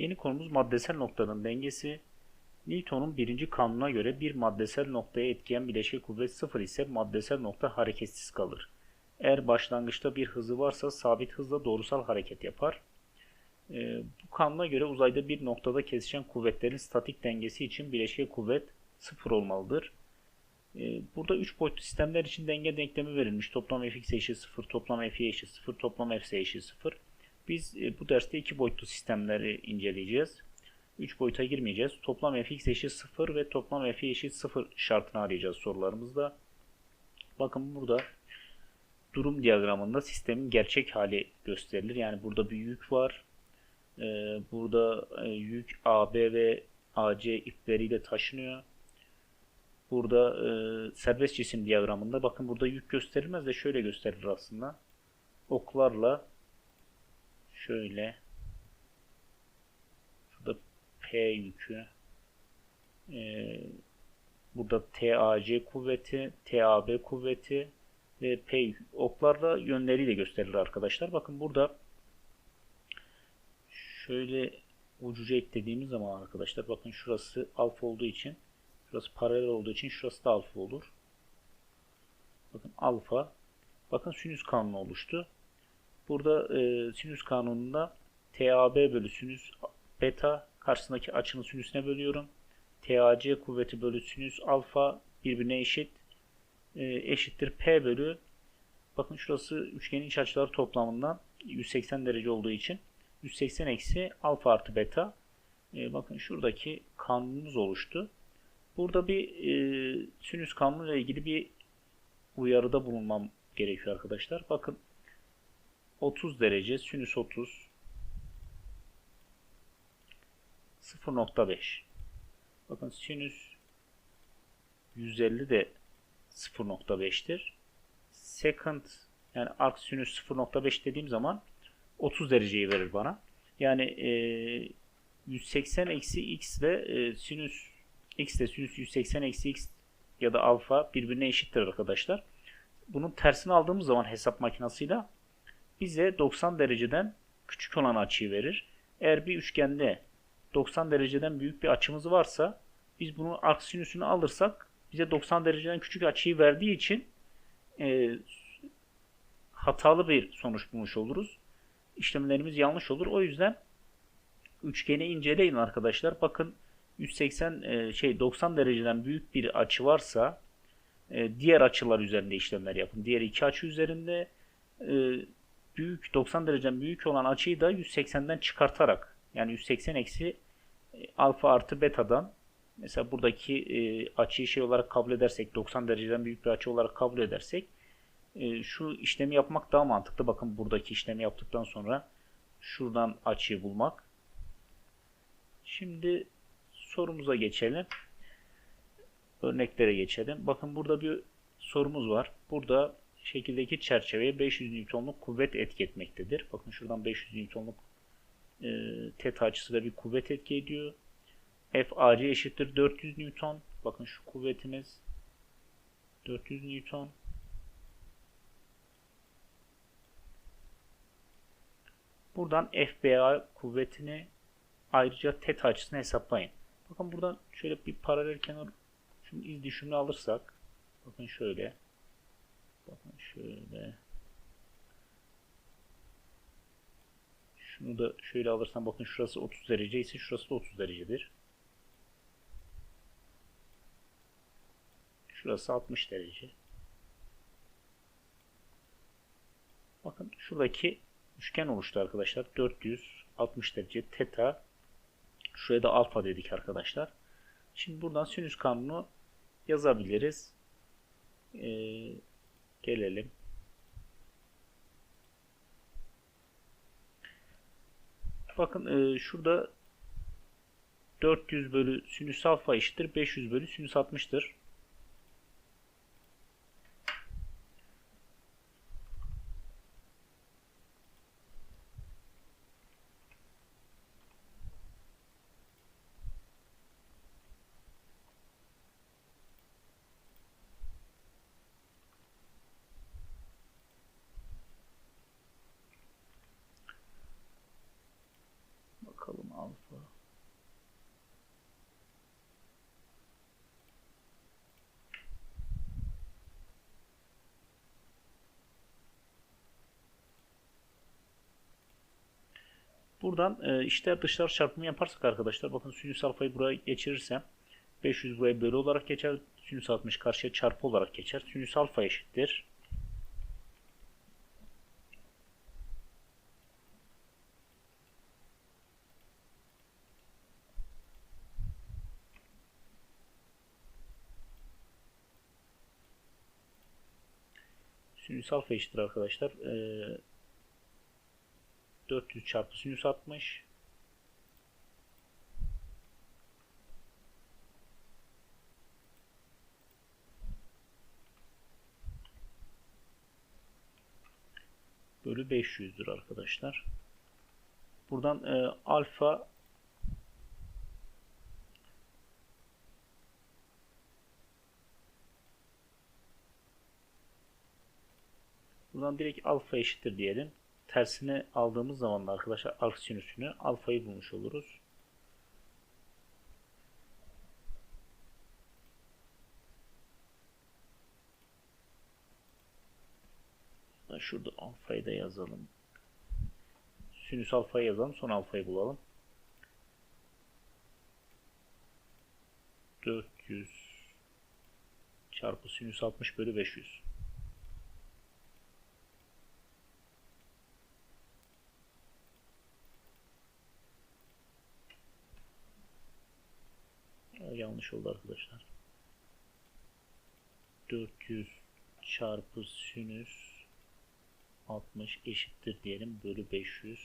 Yeni konumuz maddesel noktanın dengesi. Newton'un birinci kanuna göre bir maddesel noktaya etkileyen bileşik kuvvet sıfır ise maddesel nokta hareketsiz kalır. Eğer başlangıçta bir hızı varsa sabit hızla doğrusal hareket yapar. Ee, bu kanuna göre uzayda bir noktada kesişen kuvvetlerin statik dengesi için bileşik kuvvet sıfır olmalıdır. Ee, burada 3 boyutlu sistemler için denge denklemi verilmiş. Toplam fx eşit 0, toplam fy eşit 0, toplam fs eşit 0. Biz e, bu derste 2 boyutlu sistemleri inceleyeceğiz. 3 boyuta girmeyeceğiz. Toplam fx eşit 0 ve toplam fy eşit 0 şartını arayacağız sorularımızda. Bakın burada durum diyagramında sistemin gerçek hali gösterilir. Yani burada bir yük var. Ee, burada e, yük AB ve AC ipleriyle taşınıyor. Burada e, serbest cisim diyagramında bakın burada yük gösterilmez de şöyle gösterilir aslında. Oklarla şöyle şurada P yükü e, burada TAC kuvveti, TAB kuvveti ve P yükü. oklarla yönleriyle gösterilir arkadaşlar. Bakın burada şöyle ucuca eklediğimiz zaman arkadaşlar bakın şurası alfa olduğu için şurası paralel olduğu için şurası da alfa olur. Bakın alfa. Bakın sinüs kanunu oluştu. Burada e, sinüs kanununda TAB bölü sinüs beta karşısındaki açının sinüsüne bölüyorum. TAC kuvveti bölü sinüs alfa birbirine eşit. E, eşittir P bölü bakın şurası üçgenin iç açıları toplamından 180 derece olduğu için 180 eksi alfa artı beta. E, bakın şuradaki kanunumuz oluştu. Burada bir e, sinüs kanunuyla ilgili bir uyarıda bulunmam gerekiyor arkadaşlar. Bakın 30 derece sinüs 30 0.5 Bakın sinüs 150 de 0.5'tir. Second yani arc sinüs 0.5 dediğim zaman 30 dereceyi verir bana. Yani e, 180 eksi x ve e, sinüs x ile sinüs 180 eksi x ya da alfa birbirine eşittir arkadaşlar. Bunun tersini aldığımız zaman hesap makinasıyla bize 90 dereceden küçük olan açıyı verir. Eğer bir üçgende 90 dereceden büyük bir açımız varsa biz bunun arc sinüsünü alırsak bize 90 dereceden küçük açıyı verdiği için e, hatalı bir sonuç bulmuş oluruz. İşlemlerimiz yanlış olur. O yüzden üçgeni inceleyin arkadaşlar. Bakın 180 e, şey 90 dereceden büyük bir açı varsa e, diğer açılar üzerinde işlemler yapın. Diğer iki açı üzerinde e, büyük 90 dereceden büyük olan açıyı da 180'den çıkartarak yani 180 eksi alfa artı betadan mesela buradaki açıyı şey olarak kabul edersek 90 dereceden büyük bir açı olarak kabul edersek şu işlemi yapmak daha mantıklı. Bakın buradaki işlemi yaptıktan sonra şuradan açıyı bulmak. Şimdi sorumuza geçelim. Örneklere geçelim. Bakın burada bir sorumuz var. Burada şekildeki çerçeveye 500 Newton'luk kuvvet etki etmektedir. Bakın şuradan 500 Newton'luk e, teta açısıyla bir kuvvet etki ediyor. F AC eşittir 400 Newton. Bakın şu kuvvetimiz 400 Newton. Buradan FBA kuvvetini ayrıca teta açısını hesaplayın. Bakın buradan şöyle bir paralel kenar şunun iz düşümünü alırsak bakın şöyle bakın şöyle şunu da şöyle alırsam bakın şurası 30 derece ise şurası da 30 derecedir. Şurası 60 derece. Bakın şuradaki üçgen oluştu arkadaşlar. 460 derece teta Şuraya da alfa dedik arkadaşlar. Şimdi buradan sinüs kanunu yazabiliriz. Ee, gelelim. Bakın e, şurada 400 bölü sinüs alfa eşittir 500 bölü sinüs 60'tır. Alfa Buradan e, içler dışlar çarpımı yaparsak arkadaşlar bakın sinüs alfayı buraya geçirirsem 500 buraya bölü olarak geçer. Sinüs 60 karşıya çarpı olarak geçer. Sinüs alfa eşittir. Sinüs alfa eşittir arkadaşlar. Ee, 400 çarpı sinüs 60 bölü 500'dür arkadaşlar. Buradan e, alfa Buradan direkt alfa eşittir diyelim. Tersini aldığımız zaman da arkadaşlar arc sinüsünü alfayı bulmuş oluruz. Şurada alfayı da yazalım. Sinüs alfayı yazalım. Sonra alfayı bulalım. 400 çarpı sinüs 60 bölü 500. Yanlış oldu arkadaşlar. 400 çarpı sinüs 60 eşittir diyelim bölü 500.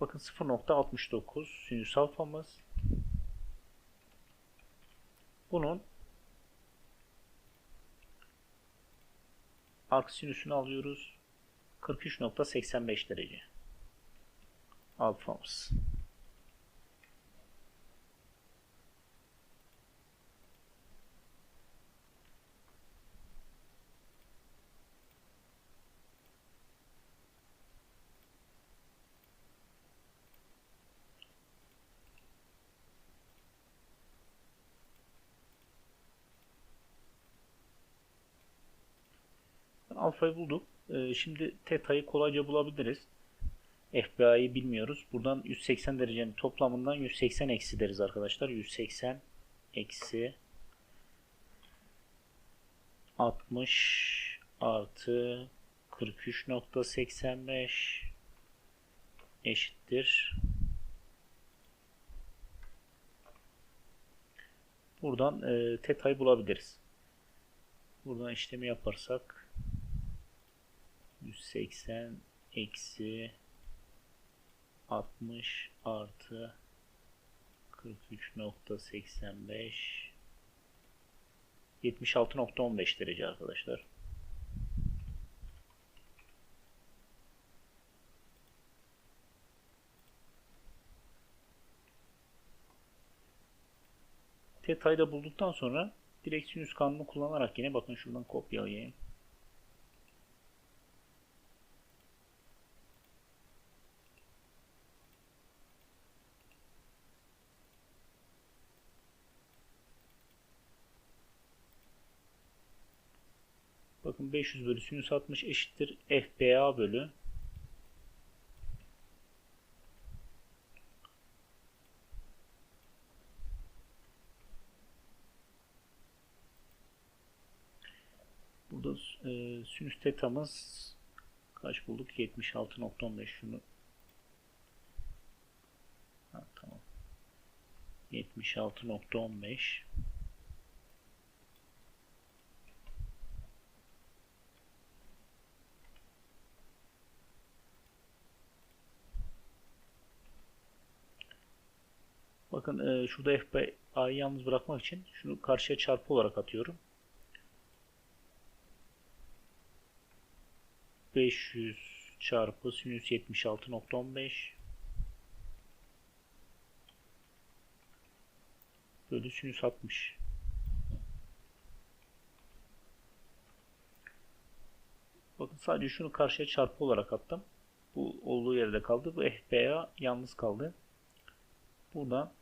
Bakın 0.69 sinüs alfamız. Bunun arc sinüsünü alıyoruz. 43.85 derece. Alfamız. Alfayı bulduk. Ee, şimdi teta'yı kolayca bulabiliriz. FBA'yı bilmiyoruz. Buradan 180 derecenin toplamından 180 eksi deriz arkadaşlar. 180 eksi 60 artı 43.85 eşittir. Buradan e, teta'yı bulabiliriz. Buradan işlemi yaparsak 180 eksi 60 artı 43.85 76.15 derece arkadaşlar. Teta'yı bulduktan sonra direkt sinüs kanunu kullanarak yine bakın şuradan kopyalayayım. Bakın 500 bölü sinüs 60 eşittir FBA bölü. Burada e, sinüs tetamız kaç bulduk? 76.15 şunu ha, tamam. 76.15 Bakın e, şurada FBA'yı yalnız bırakmak için şunu karşıya çarpı olarak atıyorum. 500 çarpı sinüs 76.15 bölü sinüs 60. Bakın sadece şunu karşıya çarpı olarak attım. Bu olduğu yerde kaldı. Bu FBA yalnız kaldı. Buradan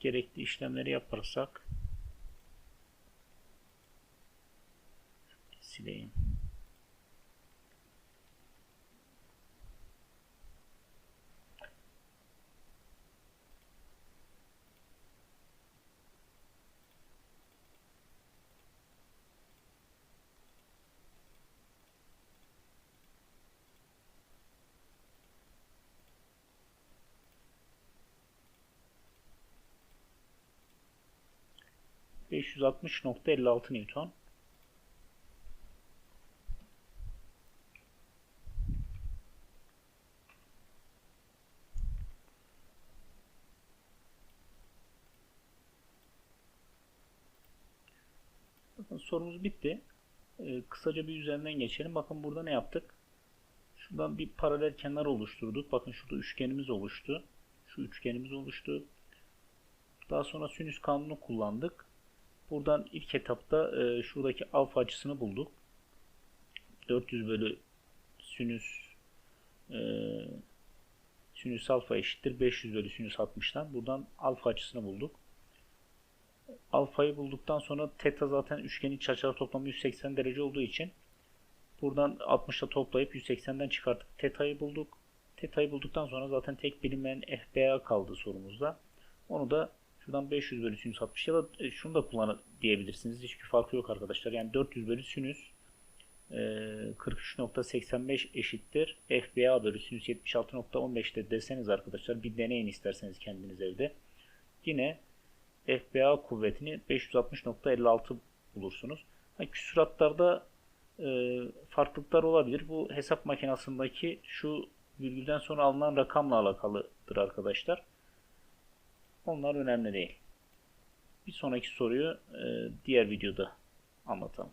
gerekli işlemleri yaparsak sileyim. ...560.56 Newton. Bakın sorumuz bitti. Ee, kısaca bir üzerinden geçelim. Bakın burada ne yaptık? Şuradan bir paralel kenar oluşturduk. Bakın şurada üçgenimiz oluştu. Şu üçgenimiz oluştu. Daha sonra sinüs kanunu kullandık. Buradan ilk etapta e, şuradaki alfa açısını bulduk. 400 bölü sinüs e, sinüs alfa eşittir 500 bölü sinüs 60'tan. Buradan alfa açısını bulduk. Alfayı bulduktan sonra teta zaten üçgenin iç açılar toplamı 180 derece olduğu için buradan 60'la toplayıp 180'den çıkartıp teta'yı bulduk. Teta'yı bulduktan sonra zaten tek bilinmeyen FBA kaldı sorumuzda. Onu da şuradan 500 bölü sinüs 60 ya da e, şunu da kullan diyebilirsiniz. Hiçbir farkı yok arkadaşlar. Yani 400 bölü sinüs 43.85 eşittir. FBA bölü sinüs 76.15'te deseniz arkadaşlar bir deneyin isterseniz kendiniz evde. Yine FBA kuvvetini 560.56 bulursunuz. Yani küsuratlarda e, farklılıklar olabilir. Bu hesap makinesindeki şu virgülden sonra alınan rakamla alakalıdır arkadaşlar. Onlar önemli değil. Bir sonraki soruyu e, diğer videoda anlatalım.